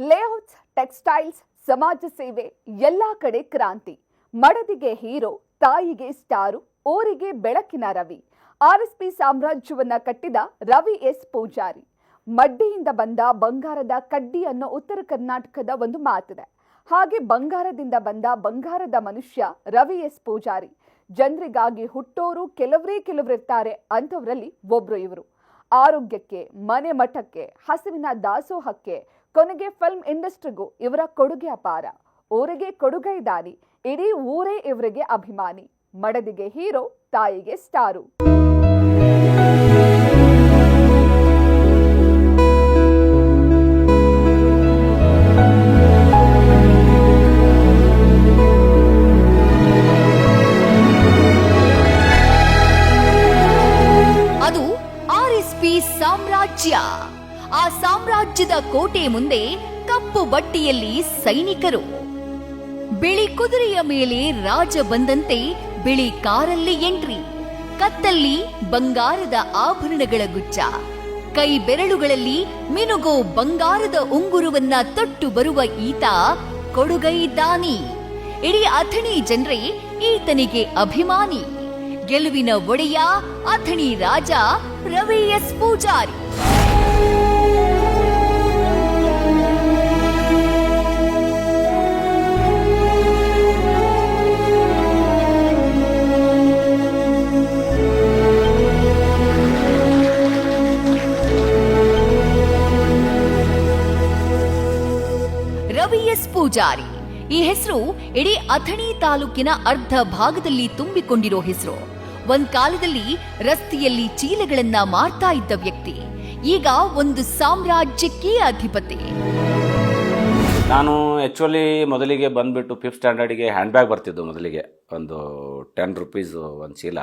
Layouts, textiles, ಸಮಾಜ ಸೇವೆ, ಎಲ್ಲ ಕಡೆ ಕ್ರಾಂತಿ. ಮಡದಿಗೆ ಹೀರೋ, ತಾಯಿಗೆ ಸ್ಟಾರು, ಊರಿಗೆ ಬೆಳಕಿನ ರವಿ. ಆರ್ಎಸ್ಪಿ ಸಾಮ್ರಾಜ್ಯವನ್ನ ಕಟ್ಟಿದ ರವಿ ಎಸ್ ಪೂಜಾರಿ. ಮಡ್ಡಿಯಿಂದ ಬಂದ ಬಂಗಾರದ ಕಡ್ಡಿ ಅನ್ನೋ ಉತ್ತರ ಕರ್ನಾಟಕದ ಒಂದು ಮಾತಿದೆ. ಹಾಗೆ ಬಂಗಾರದಿಂದ ಬಂದ ಬಂಗಾರದ ಮನುಷ್ಯ ರವಿ ಎಸ್ ಪೂಜಾರಿ. ಜನರಿಗಾಗಿ ಹುಟ್ಟೋರು ಕೆಲವರೇ ಕೆಲವರಿರ್ತಾರೆ ಅಂಥವರಲ್ಲಿ ಒಬ್ರು ಇವರು. ಆರೋಗ್ಯಕ್ಕೆ, ಮನೆ ಮಠಕ್ಕೆ, ಹಸಿವಿನ ದಾಸೋಹಕ್ಕೆ ಕೊನೆಗೆ ಫಿಲ್ಮ್ ಇಂಡಸ್ಟ್ರಿಗೂ ಇವರ ಕೊಡುಗೆ ಅಪಾರ. ಊರಿಗೆ ಕೊಡುಗೈ ದಾನಿ, ಇಡೀ ಊರೇ ಇವರಿಗೆ ಅಭಿಮಾನಿ. ಮಡದಿಗೆ ಹೀರೋ, ತಾಯಿಗೆ ಸ್ಟಾರು. ಅದು ಆರ್ಎಸ್ಪಿ ಸಾಮ್ರಾಜ್ಯ. ಆ ಸಾಮ್ರಾಜ್ಯದ ಕೋಟೆ ಮುಂದೆ ಕಪ್ಪು ಬಟ್ಟೆಯಲ್ಲಿ ಸೈನಿಕರು. ಬಿಳಿ ಕುದುರೆಯ ಮೇಲೆ ರಾಜ ಬಂದಂತೆ ಬಿಳಿ ಕಾರಲ್ಲಿ ಎಂಟ್ರಿ, ಕತ್ತಲ್ಲಿ ಬಂಗಾರದ ಆಭರಣಗಳ ಗುಚ್ಚ ಕೈ ಬೆರಳುಗಳಲ್ಲಿ ಮಿನುಗೋ ಬಂಗಾರದ ಉಂಗುರವನ್ನ ತೊಟ್ಟು ಬರುವ ಈತ ಕೊಡುಗೈ ದಾನಿ. ಇಡೀ ಅಥಣಿ ಜನರೇ ಈತನಿಗೆ ಅಭಿಮಾನಿ. ಗೆಲುವಿನ ಒಡೆಯ ಅಥಣಿ ರಾಜ ರವಿ ಎಸ್ ಪೂಜಾರಿ. ಎಸ್ ಪೂಜಾರಿ. ಈ ಹೆಸರು ಇಡೀ ಅಥಣಿ ತಾಲೂಕಿನ ಅರ್ಧ ಭಾಗದಲ್ಲಿ ತುಂಬಿಕೊಂಡಿರೋ ಹೆಸರು. ಒಂದ್ ಕಾಲದಲ್ಲಿ ರಸ್ತೆಯಲ್ಲಿ ಚೀಲಗಳನ್ನ ಮಾರ್ತಾ ಇದ್ದ ವ್ಯಕ್ತಿ. ಈಗ ಒಂದು ಸಾಮ್ರಾಜ್ಯಕ್ಕೆ ಅಧಿಪತಿ. ನಾನು ಆ್ಯಕ್ಚುಲಿ ಮೊದಲಿಗೆ ಬಂದುಬಿಟ್ಟು ಫಿಫ್ತ್ ಸ್ಟ್ಯಾಂಡರ್ಡಿಗೆ ಹ್ಯಾಂಡ್ ಬ್ಯಾಗ್ ಬರ್ತಿದ್ದು ಮೊದಲಿಗೆ. ಒಂದು ಟೆನ್ ರುಪೀಸು ಒಂದು ಚೀಲ.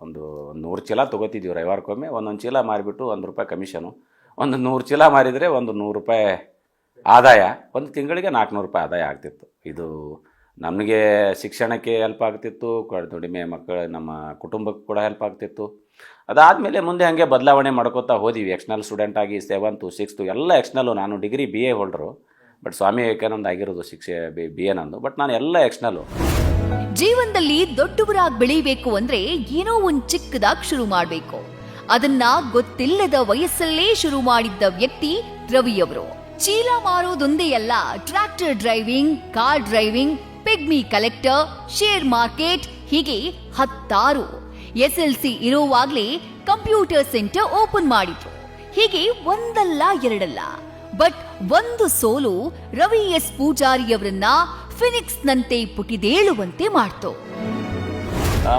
ಒಂದು ನೂರು ಚೀಲ ತೊಗೋತಿದ್ದೀವಿ ರವಿವಾರಕ್ಕೊಮ್ಮೆ. ಒಂದೊಂದು ಚೀಲ ಮಾರಿಬಿಟ್ಟು ಒಂದು ರೂಪಾಯಿ ಕಮಿಷನು ಒಂದು ನೂರು ಚೀಲ ಮಾರಿದರೆ ಒಂದು ನೂರು ರೂಪಾಯಿ ಆದಾಯ, ಒಂದು ತಿಂಗಳಿಗೆ ನಾಲ್ಕುನೂರು ರೂಪಾಯಿ ಆದಾಯ ಆಗ್ತಿತ್ತು. ಇದು ನಮಗೆ ಶಿಕ್ಷಣಕ್ಕೆ ಹೆಲ್ಪ್ ಆಗ್ತಿತ್ತು ದುಡಿಮೆ ಮಕ್ಕಳ, ನಮ್ಮ ಕುಟುಂಬಕ್ಕೆ ಕೂಡ ಹೆಲ್ಪ್ ಆಗ್ತಿತ್ತು. ಅದಾದಮೇಲೆ ಮುಂದೆ ಹಾಗೆ ಬದಲಾವಣೆ ಮಾಡ್ಕೋತಾ ಹೋದಿವಿ. ಎಕ್ಸ್ನಲ್ ಸ್ಟೂಡೆಂಟ್ ಆಗಿ ಸೆವೆಂತು ಸಿಕ್ಸ್ತು ಎಲ್ಲ ಎಕ್ಸ್ನಲ್ಲು ನಾನು degree B A holder but Swami Vivekananda ಆಗಿರೋದು ಶಿಕ್ಷೆ ಬಿ ಬಿ ಎ ನಂದು. ಬಟ್ ನಾನು ಎಲ್ಲ ಎಕ್ಸ್ನಲ್ಲು ಜೀವನದಲ್ಲಿ ದೊಡ್ಡವರಾಗಿ ಬೆಳೀಬೇಕು ಅಂದ್ರೆ ಏನೋ ಒಂದು ಚಿಕ್ಕದಾಗಿ ಶುರು ಮಾಡಬೇಕು. ಅದನ್ನ ಗೊತ್ತಿಲ್ಲದ ವಯಸ್ಸಲ್ಲೇ ಶುರು ಮಾಡಿದ್ದ ವ್ಯಕ್ತಿ ರವಿಯವರು ಚೀಲ ಮಾರೋದೊಂದೇ ಅಲ್ಲ tractor driving, car driving, pigmy collector, share market, ಹೀಗೆ ಹತ್ತಾರು. ಎಸ್ ಎಲ್ ಸಿ ಇರುವಾಗ್ಲೇ ಕಂಪ್ಯೂಟರ್ ಸೆಂಟರ್ ಓಪನ್ ಮಾಡಿದ್ರು. ಹೀಗೆ ಒಂದಲ್ಲ ಎರಡಲ್ಲ. ಬಟ್ ಒಂದು ಸೋಲು ರವಿ ಎಸ್ ಪೂಜಾರಿಯವರನ್ನ ಫಿನಿಕ್ಸ್ನಂತೆ ಪುಟಿದೇಳುವಂತೆ ಮಾಡ್ತು.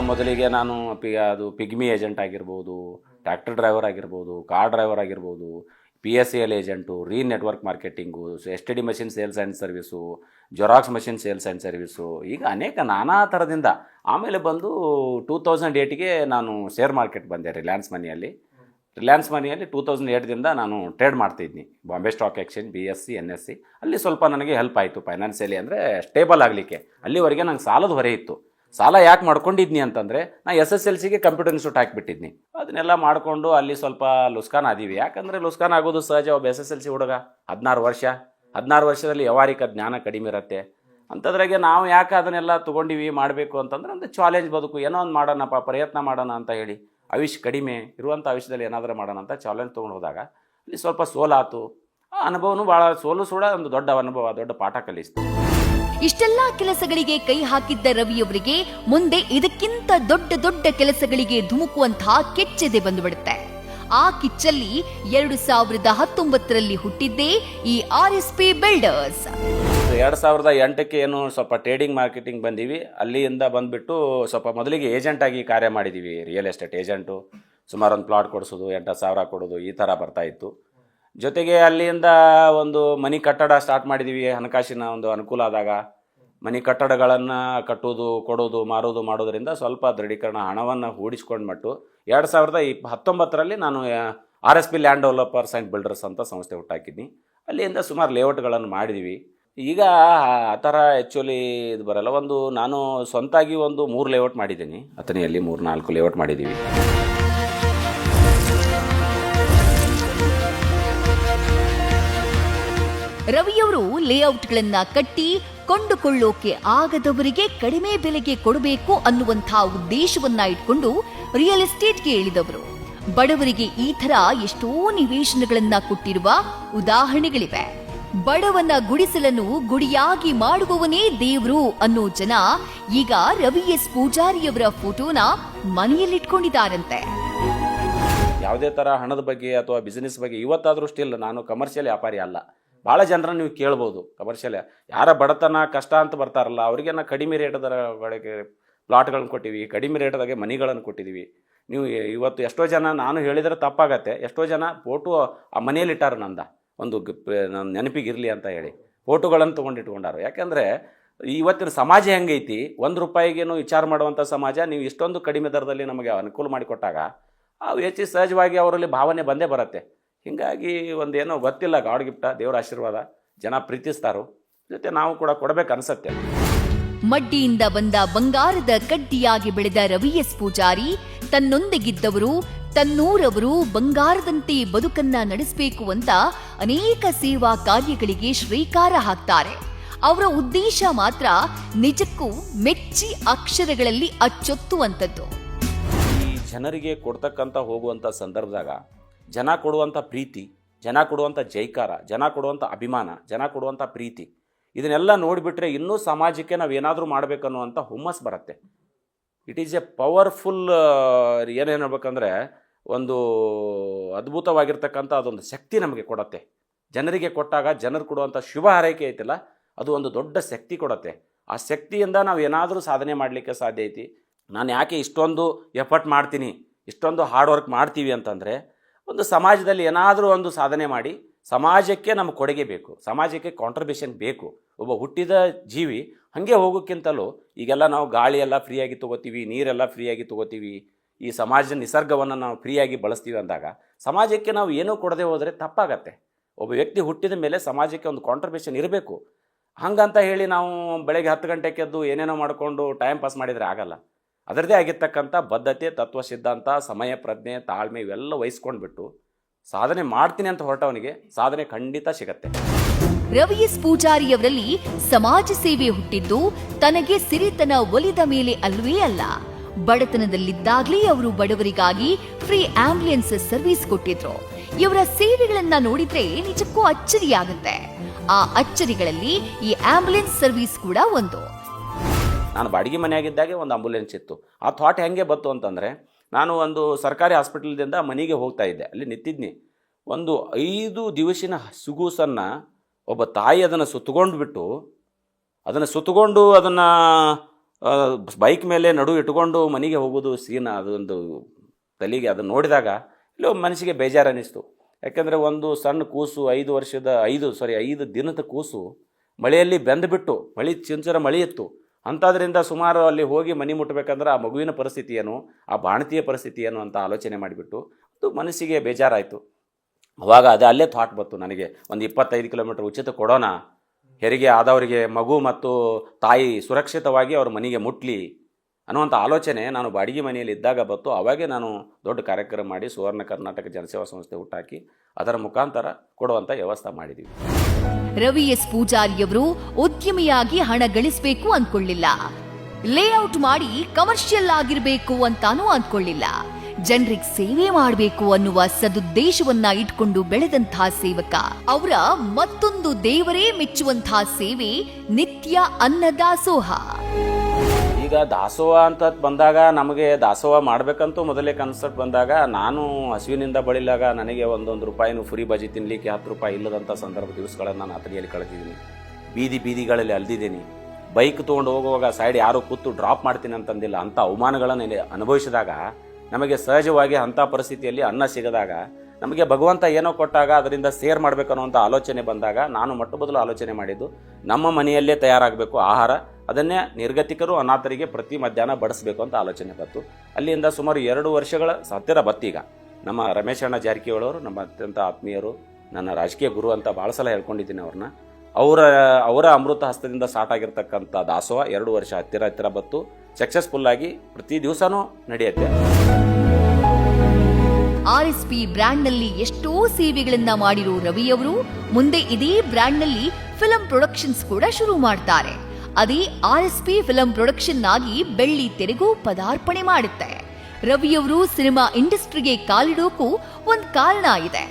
ಮೊದಲಿಗೆ ನಾನು ಅದು ಪಿಗ್ಮಿ ಏಜೆಂಟ್ ಆಗಿರ್ಬೋದು, ಟ್ರ್ಯಾಕ್ಟರ್ ಡ್ರೈವರ್ ಆಗಿರ್ಬೋದು, ಕಾರ್ ಡ್ರೈವರ್ ಆಗಿರ್ಬೋದು ಪಿ ಎಸ್ ಎಲ್ ಏಜೆಂಟು ರೀ network marketing S T D machine sales and service xerox machine sales and service ಈಗ ಅನೇಕ ನಾನಾ ಥರದಿಂದ ಆಮೇಲೆ ಬಂದು ಟೂ ತೌಸಂಡ್ ಏಯ್ಟಿಗೆ ನಾನು ಶೇರ್ ಮಾರ್ಕೆಟ್ ಬಂದೆ ರಿಲಯನ್ಸ್ ಮನಿಯಲ್ಲಿ. ರಿಲಯನ್ಸ್ ಮನಿಯಲ್ಲಿ ಟೂ ತೌಸಂಡ್ ಏಯ್ಟ್ದಿಂದ ನಾನು trade ಮಾಡ್ತಿದ್ನಿ. Bombay stock exchange B S C N S C ಅಲ್ಲಿ ಸ್ವಲ್ಪ ನನಗೆ ಹೆಲ್ಪ್ ಆಯಿತು. ಫೈನಾನ್ಸಿಯಲಿ ಅಂದರೆ ಸ್ಟೇಬಲ್ ಆಗಲಿಕ್ಕೆ. ಅಲ್ಲಿವರೆಗೆ ನಂಗೆ ಸಾಲದ ಹೊರೆ ಇತ್ತು. ಸಾಲ ಯಾಕೆ ಮಾಡ್ಕೊಂಡಿದ್ನಿ ಅಂತಂದರೆ ನಾ ಎಸ್ ಎಸ್ ಎಲ್ ಸಿಗೆ ಕಂಪ್ಯೂಟರ್ ಇನ್ಸ್ಟಿಟ್ಯೂಟ್ ಹಾಕಿಬಿಟ್ಟಿದ್ನಿ. ಅದನ್ನೆಲ್ಲ ಮಾಡಿಕೊಂಡು ಅಲ್ಲಿ ಸ್ವಲ್ಪ ಲುಸ್ಕಾನ್ ಆದೀವಿ. ಯಾಕಂದರೆ ಲುಸ್ಕಾನ್ ಆಗೋದು ಸಹಜ ಒಬ್ಬ ಎಸ್ ಎಸ್ ಎಲ್ ಸಿ ಹುಡುಗ. ಹದಿನಾರು ವರ್ಷ. ಹದಿನಾರು ವರ್ಷದಲ್ಲಿ ವ್ಯವಹಾರಿಕ ಜ್ಞಾನ ಕಡಿಮೆ ಇರುತ್ತೆ. ಅಂಥದ್ರಾಗೆ ನಾವು ಯಾಕೆ ಅದನ್ನೆಲ್ಲ ತೊಗೊಂಡಿವಿ, ಮಾಡಬೇಕು ಅಂತಂದ್ರೆ ಒಂದು ಚಾಲೆಂಜ್ ಬದುಕು. ಏನೋ ಒಂದು ಮಾಡೋಣಪ್ಪ, ಪ್ರಯತ್ನ ಮಾಡೋಣ ಅಂತ ಹೇಳಿ. ಆಯುಷ್ ಕಡಿಮೆ ಇರುವಂಥ ಆಯುಷ್ಯದಲ್ಲಿ ಏನಾದರೂ ಮಾಡೋಣ ಅಂತ ಚಾಲೆಂಜ್ ತೊಗೊಂಡು ಹೋದಾಗ ಅಲ್ಲಿ ಸ್ವಲ್ಪ ಸೋಲಾತು. ಆ ಅನುಭವನೂ ಭಾಳ, ಸೋಲು ಸೋಡ ಒಂದು ದೊಡ್ಡ ಅನುಭವ, ದೊಡ್ಡ ಪಾಠ ಕಲಿಸ್ತು. ಇಷ್ಟೆಲ್ಲಾ ಕೆಲಸಗಳಿಗೆ ಕೈ ಹಾಕಿದ್ದ ರವಿಯವರಿಗೆ ಮುಂದೆ ಇದಕ್ಕಿಂತ ದೊಡ್ಡ ದೊಡ್ಡ ಕೆಲಸಗಳಿಗೆ ಧುಮುಕುವಂತಹ ಕೆಚ್ಚೆದೆ ಬಂದುಬಿಡುತ್ತೆ. ಆ ಕಿಚ್ಚಲ್ಲಿ ಎರಡು ಸಾವಿರದ ಹತ್ತೊಂಬತ್ತರಲ್ಲಿ ಹುಟ್ಟಿದ್ದೇ ಈ ಆರ್ ಎಸ್ ಪಿ ಬಿಲ್ಡರ್ಸ್. ಎರಡು ಸಾವಿರದ ಎಂಟಕ್ಕೆ ಏನು ಸ್ವಲ್ಪ ಟ್ರೇಡಿಂಗ್ ಮಾರ್ಕೆಟಿಂಗ್ ಬಂದೀವಿ. ಅಲ್ಲಿಂದ ಬಂದ್ಬಿಟ್ಟು ಸ್ವಲ್ಪ ಮೊದಲಿಗೆ ಏಜೆಂಟ್ ಆಗಿ ಕಾರ್ಯ ಮಾಡಿದ್ದೀವಿ ರಿಯಲ್ ಎಸ್ಟೇಟ್ ಏಜೆಂಟು ಸುಮಾರು ಒಂದು ಪ್ಲಾಟ್ ಕೊಡಿಸೋದು ಎಂಟು ಸಾವಿರ ಕೊಡೋದು, ಈ ಥರ ಬರ್ತಾ ಇತ್ತು. ಜೊತೆಗೆ ಅಲ್ಲಿಂದ ಒಂದು ಮನಿ ಕಟ್ಟಡ ಸ್ಟಾರ್ಟ್ ಮಾಡಿದ್ದೀವಿ ಹಣಕಾಸಿನ ಒಂದು ಅನುಕೂಲ ಆದಾಗ. ಮನಿ ಕಟ್ಟಡಗಳನ್ನು ಕಟ್ಟೋದು, ಕೊಡೋದು, ಮಾರೋದು, ಮಾಡೋದರಿಂದ ಸ್ವಲ್ಪ ದೃಢೀಕರಣ ಹಣವನ್ನು ಹೂಡಿಸ್ಕೊಂಡು ಮಟ್ಟು ಎರಡು ಸಾವಿರದ ಇಪ್ ಹತ್ತೊಂಬತ್ತರಲ್ಲಿ ನಾನು R S P land developers and builders ಅಂತ ಸಂಸ್ಥೆ ಹುಟ್ಟಾಕಿದ್ದೀನಿ ಅಲ್ಲಿಂದ ಸುಮಾರು ಲೇಔಟ್ಗಳನ್ನು ಮಾಡಿದ್ವಿ. ಈಗ ಆ ಥರ ಆ್ಯಕ್ಚುಲಿ ಇದು ಬರಲ್ಲ. ಒಂದು ನಾನು ಸ್ವಂತಾಗಿ ಒಂದು ಮೂರು ಲೇಔಟ್ ಮಾಡಿದ್ದೀನಿ. ಅಥಣಿಯಲ್ಲಿ ಮೂರು ನಾಲ್ಕು ಲೇಔಟ್ ಮಾಡಿದ್ದೀವಿ ರವಿಯವರು ಲೇಔಟ್ಗಳನ್ನ ಕಟ್ಟಿ ಕೊಂಡುಕೊಳ್ಳೋಕೆ ಆಗದವರಿಗೆ ಕಡಿಮೆ ಬೆಲೆಗೆ ಕೊಡಬೇಕು ಅನ್ನುವಂಥ ಉದ್ದೇಶವನ್ನ ಇಟ್ಕೊಂಡು ರಿಯಲ್ ಎಸ್ಟೇಟ್ಗೆ ಇಳಿದವರು. ಬಡವರಿಗೆ ಈ ತರ ಎಷ್ಟೋ ನಿವೇಶನಗಳನ್ನ ಕೊಟ್ಟಿರುವ ಉದಾಹರಣೆಗಳಿವೆ. ಬಡವನ ಗುಡಿಸಲನ್ನು ಗುಡಿಯಾಗಿ ಮಾಡುವವನೇ ದೇವರು ಅನ್ನೋ ಜನ ಈಗ ರವಿ ಎಸ್ ಪೂಜಾರಿಯವರ ಫೋಟೋನ ಮನೆಯಲ್ಲಿಟ್ಕೊಂಡಿದ್ದಾರಂತೆ. ಯಾವುದೇ ತರ ಹಣದ ಬಗ್ಗೆ ಅಥವಾ ಬಿಸಿನೆಸ್ ಬಗ್ಗೆ ಇವತ್ತಾದರೂ ಸ್ಟಿಲ್ ನಾನು ಕಮರ್ಷಿಯಲ್ ವ್ಯಾಪಾರಿ ಅಲ್ಲ. ಭಾಳ ಜನರನ್ನ ನೀವು ಕೇಳ್ಬೋದು ಕಮರ್ಷಿಯಲ್ ಯಾರ ಬಡತನ, ಕಷ್ಟ ಅಂತ ಬರ್ತಾರಲ್ಲ ಅವ್ರಿಗೆ ನಾವು ಕಡಿಮೆ ರೇಟದ ಒಳಗೆ ಪ್ಲಾಟ್ಗಳನ್ನ ಕೊಟ್ಟಿವಿ ಕಡಿಮೆ ರೇಟ್ದಾಗೆ ಮನೆಗಳನ್ನು ಕೊಟ್ಟಿದ್ದೀವಿ ನೀವು ಇವತ್ತು ಎಷ್ಟೋ ಜನ ನಾನು ಹೇಳಿದರೆ ತಪ್ಪಾಗತ್ತೆ. ಎಷ್ಟೋ ಜನ ಫೋಟೋ ಆ ಮನೆಯಲ್ಲಿ ಇಟ್ಟಾರ ನಂದ. ಒಂದು ನನ್ನ ನೆನಪಿಗಿರಲಿ ಅಂತ ಹೇಳಿ. ಫೋಟೋಗಳನ್ನು ತೊಗೊಂಡಿಟ್ಕೊಂಡಾರು ಯಾಕೆಂದರೆ ಇವತ್ತಿನ ಸಮಾಜ ಹೆಂಗೈತಿ? ಒಂದು ರೂಪಾಯಿಗೇನು ವಿಚಾರ ಮಾಡುವಂಥ ಸಮಾಜ, ನೀವು ಇಷ್ಟೊಂದು ಕಡಿಮೆ ದರದಲ್ಲಿ ನಮಗೆ ಅನುಕೂಲ ಮಾಡಿಕೊಟ್ಟಾಗ, ಅವು ಹೆಚ್ಚು ಸಹಜವಾಗಿ ಅವರಲ್ಲಿ ಭಾವನೆ ಬಂದೇ ಬರುತ್ತೆ. ಹೀಗಾಗಿ ಒಂದೇನೋ ಗೊತ್ತಿಲ್ಲ ಗಾಡ್ ಗಿಫ್ಟ ದೇವರ ಆಶೀರ್ವಾದ ಜನ ಪ್ರೀತಿಸ್ತಾರೋ ಜೊತೆ ನಾವು ಕೂಡ ಕೊಡಬೇಕು ಅನ್ಸತ್ತೆ. ಮಡ್ಡಿಯಿಂದ ಬಂದ ಬಂಗಾರದ ಕಡ್ಡಿಯಾಗಿ ಬೆಳೆದ ರವಿ ಎಸ್ ಪೂಜಾರಿ ತನ್ನೊಂದಿಗಿದ್ದವರು ತನ್ನೂರವರು ಬಂಗಾರದಂತೆ ಬದುಕನ್ನ ನಡೆಸಬೇಕು ಅಂತ ಅನೇಕ ಸೇವಾ ಕಾರ್ಯಗಳಿಗೆ ಶ್ರೀಕಾರ ಹಾಕ್ತಾರೆ. ಅವರ ಉದ್ದೇಶ ಮಾತ್ರ ನಿಜಕ್ಕೂ ಮೆಚ್ಚಿ ಅಕ್ಷರಗಳಲ್ಲಿ ಅಚ್ಚೊತ್ತುವಂಥದ್ದು. ಈ ಜನರಿಗೆ ಕೊಡ್ತಕ್ಕಂಥ ಹೋಗುವಂಥ ಸಂದರ್ಭದಾಗ ಜನ ಕೊಡುವಂಥ ಪ್ರೀತಿ, ಜನ ಕೊಡುವಂಥ ಜೈಕಾರ, ಜನ ಕೊಡುವಂಥ ಅಭಿಮಾನ, ಜನ ಕೊಡುವಂಥ ಪ್ರೀತಿ, ಇದನ್ನೆಲ್ಲ ನೋಡಿಬಿಟ್ರೆ ಇನ್ನೂ ಸಮಾಜಕ್ಕೆ ನಾವು ಏನಾದರೂ ಮಾಡಬೇಕನ್ನುವಂಥ ಹುಮ್ಮಸ್ ಬರುತ್ತೆ. ಇಟ್ ಈಸ್ ಎ ಪವರ್ಫುಲ್ ಏನೇನು ಹೇಳ್ಬೇಕಂದ್ರೆ ಒಂದು ಅದ್ಭುತವಾಗಿರ್ತಕ್ಕಂಥ ಅದೊಂದು ಶಕ್ತಿ ನಮಗೆ ಕೊಡುತ್ತೆ. ಜನರಿಗೆ ಕೊಟ್ಟಾಗ ಜನರು ಕೊಡುವಂಥ ಶುಭ ಹಾರೈಕೆ ಐತಿಲ್ಲ, ಅದು ಒಂದು ದೊಡ್ಡ ಶಕ್ತಿ ಕೊಡುತ್ತೆ. ಆ ಶಕ್ತಿಯಿಂದ ನಾವು ಏನಾದರೂ ಸಾಧನೆ ಮಾಡಲಿಕ್ಕೆ ಸಾಧ್ಯ ಐತಿ. ನಾನು ಯಾಕೆ ಇಷ್ಟೊಂದು ಎಫರ್ಟ್ ಮಾಡ್ತೀನಿ, ಇಷ್ಟೊಂದು ಹಾರ್ಡ್ ವರ್ಕ್ ಮಾಡ್ತೀವಿ ಅಂತಂದರೆ ಒಂದು ಸಮಾಜದಲ್ಲಿ ಏನಾದರೂ ಒಂದು ಸಾಧನೆ ಮಾಡಿ ಸಮಾಜಕ್ಕೆ ನಮ್ಮ ಕೊಡುಗೆ ಬೇಕು, ಸಮಾಜಕ್ಕೆ ಕಾಂಟ್ರಿಬ್ಯೂಷನ್ ಬೇಕು. ಒಬ್ಬ ಹುಟ್ಟಿದ ಜೀವಿ ಹಾಗೆ ಹೋಗೋಕ್ಕಿಂತಲೂ ಈಗೆಲ್ಲ ನಾವು ಗಾಳಿಯೆಲ್ಲ ಫ್ರೀಯಾಗಿ ತೊಗೋತೀವಿ, ನೀರೆಲ್ಲ ಫ್ರೀಯಾಗಿ ತೊಗೋತೀವಿ, ಈ ಸಮಾಜದ ನಿಸರ್ಗವನ್ನು ನಾವು ಫ್ರೀಯಾಗಿ ಬಳಸ್ತೀವಿ ಅಂದಾಗ ಸಮಾಜಕ್ಕೆ ನಾವು ಏನೂ ಕೊಡದೆ ಹೋದರೆ ತಪ್ಪಾಗತ್ತೆ. ಒಬ್ಬ ವ್ಯಕ್ತಿ ಹುಟ್ಟಿದ ಮೇಲೆ ಸಮಾಜಕ್ಕೆ ಒಂದು ಕಾಂಟ್ರಿಬ್ಯೂಷನ್ ಇರಬೇಕು. ಹಂಗಂತ ಹೇಳಿ ನಾವು ಬೆಳಗ್ಗೆ ಹತ್ತು ಗಂಟೆಗೆದ್ದು ಏನೇನೋ ಮಾಡಿಕೊಂಡು ಟೈಮ್ ಪಾಸ್ ಮಾಡಿದರೆ ಆಗಲ್ಲ. ಅದರದೇ ಆಗಿರ್ತಕ್ಕಂಥ ಬದ್ಧತೆ, ತತ್ವ, ಸಿದ್ಧಾಂತ, ಸಮಯ, ಪ್ರಜ್ಞೆ, ತಾಳ್ಮೆ ಇವೆಲ್ಲ ವಹಿಸ್ಕೊಂಡ್ಬಿಟ್ಟು ಸಾಧನೆ ಮಾಡ್ತೀನಿ ಅಂತ ಹೊರಟವನಿಗೆ ಸಾಧನೆ ಖಂಡಿತ ಸಿಗತ್ತೆ. ರವಿ ಎಸ್ ಪೂಜಾರಿಯವರಲ್ಲಿ ಸಮಾಜ ಸೇವೆ ಹುಟ್ಟಿದ್ದು ತನಗೆ ಸಿರಿತನ ಒಲಿದ ಮೇಲೆ ಅಲ್ವೇ ಅಲ್ಲ. ಬಡತನದಲ್ಲಿದ್ದಾಗ್ಲೇ ಅವರು ಬಡವರಿಗಾಗಿ ಫ್ರೀ ಆಂಬ್ಯುಲೆನ್ಸ್ ಸರ್ವಿಸ್ ಕೊಟ್ಟಿದ್ರು. ಇವರ ಸೇವೆಗಳನ್ನ ನೋಡಿದ್ರೆ ನಿಜಕ್ಕೂ ಅಚ್ಚರಿಯಾಗುತ್ತೆ. ಆ ಅಚ್ಚರಿಗಳಲ್ಲಿ ಈ ಆಂಬ್ಯುಲೆನ್ಸ್ ಸರ್ವಿಸ್ ಕೂಡ ಒಂದು. ನಾನು ಬಾಡಿಗೆ ಮನೆಯಾಗಿದ್ದಾಗೆ ಒಂದು ಆಂಬುಲೆನ್ಸ್ ಇತ್ತು. ಆ ಥಾಟ್ ಹೆಂಗೆ ಬಂತು ಅಂತಂದರೆ, ನಾನು ಒಂದು ಸರ್ಕಾರಿ ಹಾಸ್ಪಿಟಲ್ದಿಂದ ಮನೆಗೆ ಹೋಗ್ತಾ ಇದ್ದೆ. ಅಲ್ಲಿ ನಿಂತಿದ್ನಿ. ಒಂದು ಐದು ದಿವಸಿನ ಸುಗೂಸನ್ನು ಒಬ್ಬ ತಾಯಿ ಅದನ್ನು ಸುತ್ತುಕೊಂಡು ಬಿಟ್ಟು ಅದನ್ನು ಸುತ್ತಕೊಂಡು ಅದನ್ನು ಬೈಕ್ ಮೇಲೆ ನಡು ಇಟ್ಕೊಂಡು ಮನೆಗೆ ಹೋಗೋದು ಸೀನ್, ಅದೊಂದು ತಲೆಗೆ ಅದನ್ನು ನೋಡಿದಾಗ ಇಲ್ಲಿ ಮನಸ್ಸಿಗೆ ಬೇಜಾರು ಅನ್ನಿಸ್ತು ಯಾಕೆಂದರೆ ಒಂದು ಸಣ್ಣ ಕೂಸು, ಐದು ವರ್ಷದ, ಐದು ಸಾರಿ ಐದು ದಿನದ ಕೂಸು ಮಳೆಯಲ್ಲಿ ಬೆಂದುಬಿಟ್ಟು, ಮಳೆ ಚಿಂಚರ ಮಳೆ ಇತ್ತು. ಅಂಥದ್ರಿಂದ ಸುಮಾರು ಅಲ್ಲಿ ಹೋಗಿ ಮನೆ ಮುಟ್ಟಬೇಕಂದ್ರೆ ಆ ಮಗುವಿನ ಪರಿಸ್ಥಿತಿ ಏನು, ಆ ಬಾಣತಿಯ ಪರಿಸ್ಥಿತಿ ಏನು ಅಂತ ಆಲೋಚನೆ ಮಾಡಿಬಿಟ್ಟು ಅದು ಮನಸ್ಸಿಗೆ ಬೇಜಾರಾಯಿತು. ಅವಾಗ ಅದು ಅಲ್ಲೇ ಥಾಟ್ ಬಂತು ನನಗೆ, ಒಂದು ಇಪ್ಪತ್ತೈದು ಕಿಲೋಮೀಟರ್ ಉಚಿತ ಕೊಡೋಣ, ಹೆರಿಗೆ ಆದವರಿಗೆ ಮಗು ಮತ್ತು ತಾಯಿ ಸುರಕ್ಷಿತವಾಗಿ ಅವ್ರ ಮನೆಗೆ ಮುಟ್ಲಿ ಅನ್ನುವಂಥ ಆಲೋಚನೆ ನಾನು ಬಾಡಿಗೆ ಮನೆಯಲ್ಲಿ ಇದ್ದಾಗ ಬಂತು. ಅವಾಗೇ ನಾನು ದೊಡ್ಡ ಕಾರ್ಯಕ್ರಮ ಮಾಡಿ ಸುವರ್ಣ ಕರ್ನಾಟಕ ಜನಸೇವಾ ಸಂಸ್ಥೆ ಹುಟ್ಟಾಕಿ ಅದರ ಮುಖಾಂತರ ಕೊಡುವಂಥ ವ್ಯವಸ್ಥೆ ಮಾಡಿದ್ದೀವಿ ರವಿ ಎಸ್ ಪೂಜಾರಿಯವರು ಉದ್ಯಮಿಯಾಗಿ ಹಣ ಗಳಿಸಬೇಕು ಅಂದ್ಕೊಳ್ಳಿಲ್ಲ. ಲೇಔಟ್ ಮಾಡಿ ಕಮರ್ಷಿಯಲ್ ಆಗಿರ್ಬೇಕು ಅಂತಾನೂ ಅಂದ್ಕೊಳ್ಳಿಲ್ಲ. ಜನರಿಗೆ ಸೇವೆ ಮಾಡಬೇಕು ಅನ್ನುವ ಸದುದ್ದೇಶವನ್ನ ಇಟ್ಕೊಂಡು ಬೆಳೆದಂತಹ ಸೇವಕ. ಅವರ ಮತ್ತೊಂದು ದೇವರೇ ಮೆಚ್ಚುವಂತಹ ಸೇವೆ ನಿತ್ಯ ಅನ್ನದಾಸೋಹ. ದಾಸೋಹ ಅಂತ ಬಂದಾಗ ನಮಗೆ ದಾಸೋಹ ಮಾಡಬೇಕಂತೂ ಮೊದಲೇ ಕನ್ಸರ್ಟ್ ಬಂದಾಗ ನಾನು ಹಸುವಿನಿಂದ ಬಳಿಲಾಗ ನನಗೆ ಒಂದೊಂದು ರೂಪಾಯಿನೂ ಫ್ರೀ ಬಜಿ ತಿನ್ನಲಿಕ್ಕೆ ಹತ್ತು ರೂಪಾಯಿ ಇಲ್ಲದಂಥ ಸಂದರ್ಭ ದಿವಸಗಳನ್ನು ನಾನು ಅತಡಿಯಲ್ಲಿ ಕಳೆದಿದ್ದೀನಿ. ಬೀದಿ ಬೀದಿಗಳಲ್ಲಿ ಅಲ್ದಿದ್ದೀನಿ. ಬೈಕ್ ತೊಗೊಂಡು ಹೋಗುವಾಗ ಸೈಡ್ ಯಾರು ಕೂತು ಡ್ರಾಪ್ ಮಾಡ್ತೀನಿ ಅಂತಂದಿಲ್ಲ, ಅಂಥ ಅವಮಾನಗಳನ್ನು ಅನುಭವಿಸಿದಾಗ ನಮಗೆ ಸಹಜವಾಗಿ ಅಂಥ ಪರಿಸ್ಥಿತಿಯಲ್ಲಿ ಅನ್ನ ಸಿಗದಾಗ ನಮಗೆ ಭಗವಂತ ಏನೋ ಕೊಟ್ಟಾಗ ಅದರಿಂದ ಸೇರ್ ಮಾಡಬೇಕನ್ನುವಂಥ ಆಲೋಚನೆ ಬಂದಾಗ ನಾನು ಮೊಟ್ಟ ಮೊದಲು ಆಲೋಚನೆ ಮಾಡಿದ್ದು ನಮ್ಮ ಮನೆಯಲ್ಲೇ ತಯಾರಾಗಬೇಕು ಆಹಾರ, ಅದನ್ನೇ ನಿರ್ಗತಿಕರು ಅನಾಥರಿಗೆ ಪ್ರತಿ ಮಧ್ಯಾಹ್ನ ಬಡಿಸಬೇಕು ಅಂತ ಆಲೋಚನೆ ಬಂತು. ಅಲ್ಲಿಂದ ಸುಮಾರು ಎರಡು ವರ್ಷಗಳ ಹತ್ತಿರ ಬತ್ತೀಗ ನಮ್ಮ ರಮೇಶ್ ಅಣ್ಣ ಜಾರಕಿಹೊಳಿಯವರು, ನಮ್ಮ ಅತ್ಯಂತ ಆತ್ಮೀಯರು, ನನ್ನ ರಾಜಕೀಯ ಗುರು ಅಂತ ಭಾಳ ಸಲ ಹೇಳ್ಕೊಂಡಿದ್ದೀನಿ ಅವ್ರನ್ನ. ಅವರ ಅವರ ಅಮೃತ ಹಸ್ತದಿಂದ ಸ್ಟಾರ್ಟ್ ಆಗಿರ್ತಕ್ಕಂಥ ದಾಸೋಹ ಎರಡು ವರ್ಷ ಹತ್ತಿರ ಹತ್ತಿರ ಬತ್ತು ಸಕ್ಸಸ್ಫುಲ್ಲಾಗಿ ಪ್ರತಿ ದಿವಸನೂ ನಡೆಯುತ್ತೆ. ಆರ್ ಎಸ್ ಪಿ ಬ್ರ್ಯಾಂಡ್ನಲ್ಲಿ ಎಷ್ಟೋ ಸೇವೆಗಳನ್ನ ಮಾಡಿರೋ ರವಿಯವರು ಮುಂದೆ ಇದೇ ಬ್ರ್ಯಾಂಡ್ನಲ್ಲಿ ಫಿಲಂ ಪ್ರೊಡಕ್ಷನ್ಸ್ ಕೂಡ ಶುರು ಮಾಡ್ತಾರೆ. ಅದೇ R S P film production ಆಗಿ ಬೆಳ್ಳಿ ತೆರೆಗೂ ಪದಾರ್ಪಣೆ ಮಾಡುತ್ತೆ. ರವಿಯವರು ಸಿನಿಮಾ ಇಂಡಸ್ಟ್ರಿಗೆ ಕಾಲಿಡೋಕು ಒಂದು ಕಾರಣ ಇದೆ.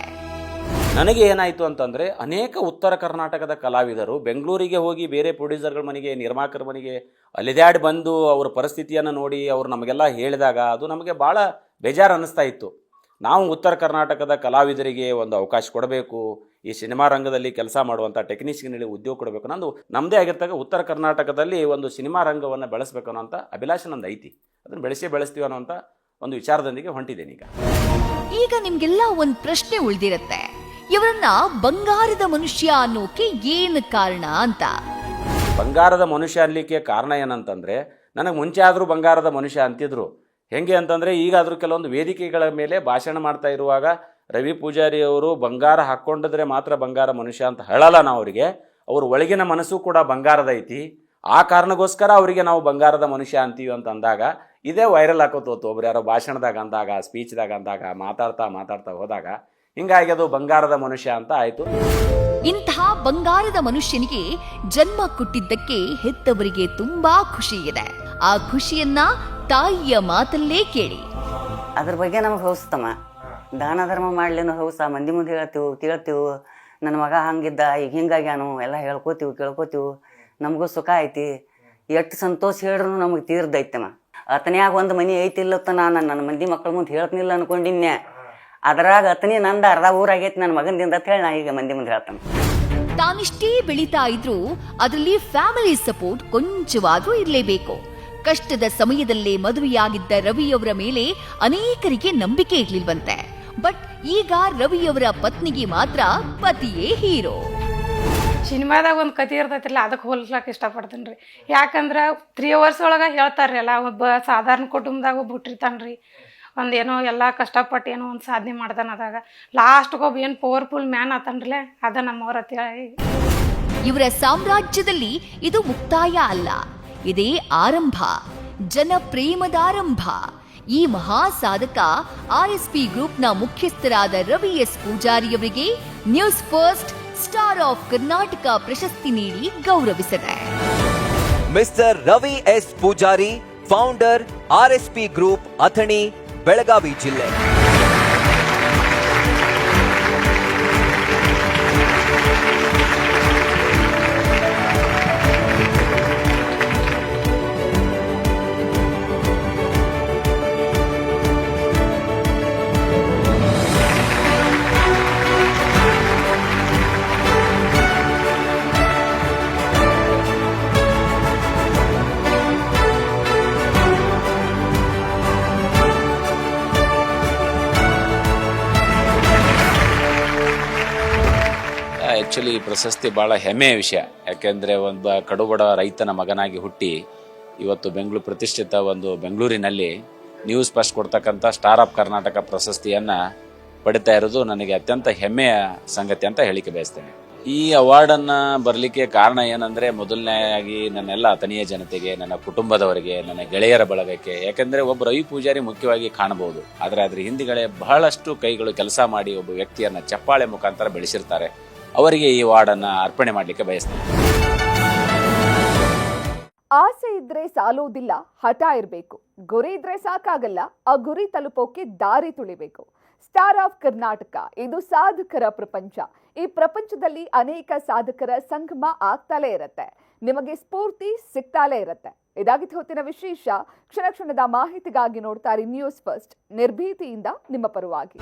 ನನಗೆ ಏನಾಯಿತು ಅಂತಂದರೆ, ಅನೇಕ ಉತ್ತರ ಕರ್ನಾಟಕದ ಕಲಾವಿದರು ಬೆಂಗಳೂರಿಗೆ ಹೋಗಿ ಬೇರೆ ಪ್ರೊಡ್ಯೂಸರ್ಗಳ ಮನೆಗೆ, ನಿರ್ಮಾಕರ ಮನೆಗೆ ಅಲೆದಾಡಿ ಬಂದು ಅವ್ರ ಪರಿಸ್ಥಿತಿಯನ್ನು ನೋಡಿ ಅವರು ನಮಗೆಲ್ಲ ಹೇಳಿದಾಗ ಅದು ನಮಗೆ ಭಾಳ ಬೇಜಾರು ಅನ್ನಿಸ್ತಾ ಇತ್ತು. ನಾವು ಉತ್ತರ ಕರ್ನಾಟಕದ ಕಲಾವಿದರಿಗೆ ಒಂದು ಅವಕಾಶ ಕೊಡಬೇಕು. ಈ ಸಿನಿಮಾ ರಂಗದಲ್ಲಿ ಕೆಲಸ ಮಾಡುವಂಥ ಟೆಕ್ನಿಷಿಯನ್ಗಳಿಗೆ ಉದ್ಯೋಗ ಕೊಡಬೇಕು ನಂದು ನಮ್ಮದೇ ಆಗಿರ್ತಕ್ಕ ಉತ್ತರ ಕರ್ನಾಟಕದಲ್ಲಿ ಒಂದು ಸಿನಿಮಾ ರಂಗವನ್ನು ಬೆಳೆಸಬೇಕು ಅನ್ನೋಂಥ ಅಭಿಲಾಷೆ ನಂದು ಐತಿ. ಅದನ್ನು ಬೆಳೆಸಿ ಬೆಳೆಸ್ತೀವಿ ಅನ್ನೋಂಥ ಒಂದು ವಿಚಾರದೊಂದಿಗೆ ಹೊಂಟಿದ್ದೇನೆ ಈಗ. ಈಗ ನಿಮ್ಗೆಲ್ಲ ಒಂದು ಪ್ರಶ್ನೆ ಉಳಿದಿರುತ್ತೆ. ಇವರನ್ನ ಬಂಗಾರದ ಮನುಷ್ಯ ಅನ್ನೋಕೆ ಏನು ಕಾರಣ ಅಂತ? ಬಂಗಾರದ ಮನುಷ್ಯ ಅನ್ನಲಿಕ್ಕೆ ಕಾರಣ ಏನಂತಂದ್ರೆ ನನಗೆ ಮುಂಚೆ ಆದರೂ ಬಂಗಾರದ ಮನುಷ್ಯ ಅಂತಿದ್ರು. ಹೆಂಗೆ ಅಂತಂದರೆ ಈಗಾದರೂ ಕೆಲವೊಂದು ವೇದಿಕೆಗಳ ಮೇಲೆ ಭಾಷಣ ಮಾಡ್ತಾ ಇರುವಾಗ ರವಿ ಪೂಜಾರಿ ಅವರು ಬಂಗಾರ ಹಾಕ್ಕೊಂಡಿದ್ರೆ ಮಾತ್ರ ಬಂಗಾರ ಮನುಷ್ಯ ಅಂತ ಹೇಳಲ್ಲ ನಾವು ಅವರಿಗೆ. ಅವ್ರ ಒಳಗಿನ ಮನಸ್ಸು ಕೂಡ ಬಂಗಾರದ ಐತಿ. ಆ ಕಾರಣಗೋಸ್ಕರ ಅವರಿಗೆ ನಾವು ಬಂಗಾರದ ಮನುಷ್ಯ ಅಂತೀವಿ ಅಂತ ಅಂದಾಗ ಇದೇ ವೈರಲ್ ಹಾಕೋತು ಒಬ್ರು ಯಾರೋ ಭಾಷಣದಾಗ ಅಂದಾಗ ಸ್ಪೀಚ್ದಾಗ ಅಂದಾಗ, ಮಾತಾಡ್ತಾ ಮಾತಾಡ್ತಾ ಹೋದಾಗ ಹಿಂಗಾಗಿ ಅದು ಬಂಗಾರದ ಮನುಷ್ಯ ಅಂತ ಆಯಿತು. ಇಂತಹ ಬಂಗಾರದ ಮನುಷ್ಯನಿಗೆ ಜನ್ಮ ಕೊಟ್ಟಿದ್ದಕ್ಕೆ ಹೆತ್ತವರಿಗೆ ತುಂಬಾ ಖುಷಿ ಇದೆ. ಆ ಖುಷಿಯನ್ನ ತಾಯಿಯ ಮಾತಲ್ಲೇ ಕೇಳಿ. ಅದ್ರ ಬಗ್ಗೆ ನಮಗೆ ಹೌಸ್ತಮ್ಮ. ದಾನ ಧರ್ಮ ಮಾಡ್ಲೇನು ಹೌಸ, ಮಂದಿ ಮುಂದೆ ಹೇಳ್ತೀವಿ ಕೇಳ್ತೀವಿ ನನ್ನ ಮಗ ಹಂಗಿದ್ದ, ಈಗ ಹಿಂಗಾಗ್ಯಾನು ಎಲ್ಲ ಹೇಳ್ಕೋತೀವಿ, ಕೇಳ್ಕೋತೀವಿ. ನಮಗೂ ಸುಖ ಐತಿ. ಎಷ್ಟು ಸಂತೋಷ ಹೇಳ್ರು ನಮಗೆ ತೀರ್ದೈತಮ್ಮ ಆತನ್ಯಾಗ ಒಂದು ಮನೆ ಐತಿಲ್ಲತ್ತ ನಾನು ನನ್ನ ಮಂದಿ ಮಕ್ಕಳ ಮುಂದೆ ಹೇಳ್ತನಿಲ್ಲ ಅನ್ಕೊಂಡಿನ್ನೆ ಅದ್ರಾಗ ಅತನಿ ನಂದು ಅರ್ಧ ಊರಾಗೈತಿ ನನ್ನ ಮಗನಿಂದ ಅಂತ ಹೇಳಿ ನಾ ಈಗ ಮಂದಿ ಮುಂದೆ ಹೇಳ್ತಾನೆ. ತಾನಿಷ್ಟೇ ಬೆಳೀತಾ ಇದ್ರು ಅದರಲ್ಲಿ ಫ್ಯಾಮಿಲಿ ಸಪೋರ್ಟ್ ಕೊಂಚವಾದ್ರೂ ಇರಲೇಬೇಕು. ಕಷ್ಟದ ಸಮಯದಲ್ಲೇ ಮದುವೆಯಾಗಿದ್ದ ರವಿಯವರ ಮೇಲೆ ಅನೇಕರಿಗೆ ನಂಬಿಕೆ ಇರ್ಲಿಲ್ವಂತೆ. ಬಟ್ ಈಗ ರವಿಯವರ ಪತ್ನಿಗೆ ಮಾತ್ರ ಪತಿಯೇ ಹೀರೋ. ಸಿನಿಮಾದಾಗ ಒಂದು ಕತೆ ಇರ್ತೈತಿಲ್ಲ ಅದಕ್ಕೆ ಹೋಲಿಸ್ಲಾಕ್ ಇಷ್ಟಪಡ್ತೀನಿ ರೀ ಯಾಕಂದ್ರೆ ತ್ರೀ ಅವರ್ಸ್ ಒಳಗೆ ಹೇಳ್ತಾರ್ರಿ ಅಲ್ಲ ಒಬ್ಬ ಸಾಧಾರಣ ಕುಟುಂಬದಾಗ ಒಬ್ಬ ಹುಟ್ಟಿರ್ತಾನೆ ರೀ ಒಂದು ಏನೋ ಎಲ್ಲ ಕಷ್ಟಪಟ್ಟು ಏನೋ ಒಂದು ಸಾಧನೆ ಮಾಡ್ದಾನ ಅದಾಗ ಲಾಸ್ಟ್ಗೆ ಒಬ್ಬ ಏನು ಪವರ್ಫುಲ್ ಮ್ಯಾನ್ ಆತನ್ರಲೆ ಅದ ನಮ್ಮವ್ರ ಅಂತೇಳಿ ಇವರ ಸಾಮ್ರಾಜ್ಯದಲ್ಲಿ ಇದು ಮುಕ್ತಾಯ ಅಲ್ಲ. ಇದೇ ಆರಂಭ ಜನಪ್ರೇಮದಾರಂಭ ಈ ಮಹಾ ಸಾಧಕ ಆರ್ ಎಸ್ ಪಿ ಗ್ರೂಪ್ನ ಮುಖ್ಯಸ್ಥರಾದ Ravi S ಪೂಜಾರಿಯವರಿಗೆ news first star of Karnataka ಪ್ರಶಸ್ತಿ ನೀಡಿ ಗೌರವಿಸಿದೆ. Mister Ravi S Pujari founder RSP group Athani Belagavi ಜಿಲ್ಲೆ. ಪ್ರಶಸ್ತಿ ಭಾಳ ಹೆಮ್ಮೆಯ ವಿಷಯ. ಯಾಕೆಂದರೆ ಒಂದು ಕಡುಬಡ ರೈತನ ಮಗನಾಗಿ ಹುಟ್ಟಿ ಇವತ್ತು ಬೆಂಗಳೂರು ಪ್ರತಿಷ್ಠಿತ ಒಂದು ಬೆಂಗಳೂರಿನಲ್ಲಿ ನ್ಯೂಸ್ ಫಸ್ಟ್ ಕೊಡ್ತಕ್ಕಂಥ ಸ್ಟಾರ್ ಆಫ್ ಕರ್ನಾಟಕ ಪ್ರಶಸ್ತಿಯನ್ನು ಪಡಿತಾ ಇರೋದು ನನಗೆ ಅತ್ಯಂತ ಹೆಮ್ಮೆಯ ಸಂಗತಿ ಅಂತ ಹೇಳಿಕೆ ಬಯಸ್ತೇನೆ. ಈ ಅವಾರ್ಡನ್ನು ಬರಲಿಕ್ಕೆ ಕಾರಣ ಏನಂದರೆ ಮೊದಲನೇಯಾಗಿ ನನ್ನೆಲ್ಲ ತನಿಯ ಜನತೆಗೆ, ನನ್ನ ಕುಟುಂಬದವರಿಗೆ, ನನ್ನ ಗೆಳೆಯರ ಬಳಗಕ್ಕೆ, ಯಾಕೆಂದರೆ ಒಬ್ಬ ರವಿ ಪೂಜಾರಿ ಮುಖ್ಯವಾಗಿ ಕಾಣಬಹುದು. ಆದರೆ ಅದರ ಹಿಂದಿಗಳೇ ಬಹಳಷ್ಟು ಕೈಗಳು ಕೆಲಸ ಮಾಡಿ ಒಬ್ಬ ವ್ಯಕ್ತಿಯನ್ನು ಚಪ್ಪಾಳೆ ಮುಖಾಂತರ ಬೆಳೆಸಿರ್ತಾರೆ. ಅವರಿಗೆ ಈ ವಾರ್ಡನ್ನು ಅರ್ಪಣೆ ಮಾಡಲಿಕ್ಕೆ ಬಯಸ್ತೇನೆ. ಆಸೆ ಇದ್ರೆ ಸಾಲೋದಿಲ್ಲ, ಹಠ ಇರಬೇಕು. ಗುರಿ ಇದ್ರೆ ಸಾಕಾಗಲ್ಲ, ಆ ಗುರಿ ತಲುಪೋಕೆ ದಾರಿ ತುಳಿಬೇಕು. ಸ್ಟಾರ್ ಆಫ್ ಕರ್ನಾಟಕ ಇದು ಸಾಧಕರ ಪ್ರಪಂಚ. ಈ ಪ್ರಪಂಚದಲ್ಲಿ ಅನೇಕ ಸಾಧಕರ ಸಂಗಮ ಆಗ್ತಾಲೇ ಇರತ್ತೆ. ನಿಮಗೆ ಸ್ಫೂರ್ತಿ ಸಿಗ್ತಾಲೇ ಇರತ್ತೆ. ಇದಾಗಿತ್ತು ಹೊತ್ತಿನ ವಿಶೇಷ. ಕ್ಷಣ ಕ್ಷಣದ ಮಾಹಿತಿಗಾಗಿ ನೋಡ್ತಾರೆ ನ್ಯೂಸ್ ಫಸ್ಟ್ ನಿರ್ಭೀತಿಯಿಂದ ನಿಮ್ಮ ಪರವಾಗಿ.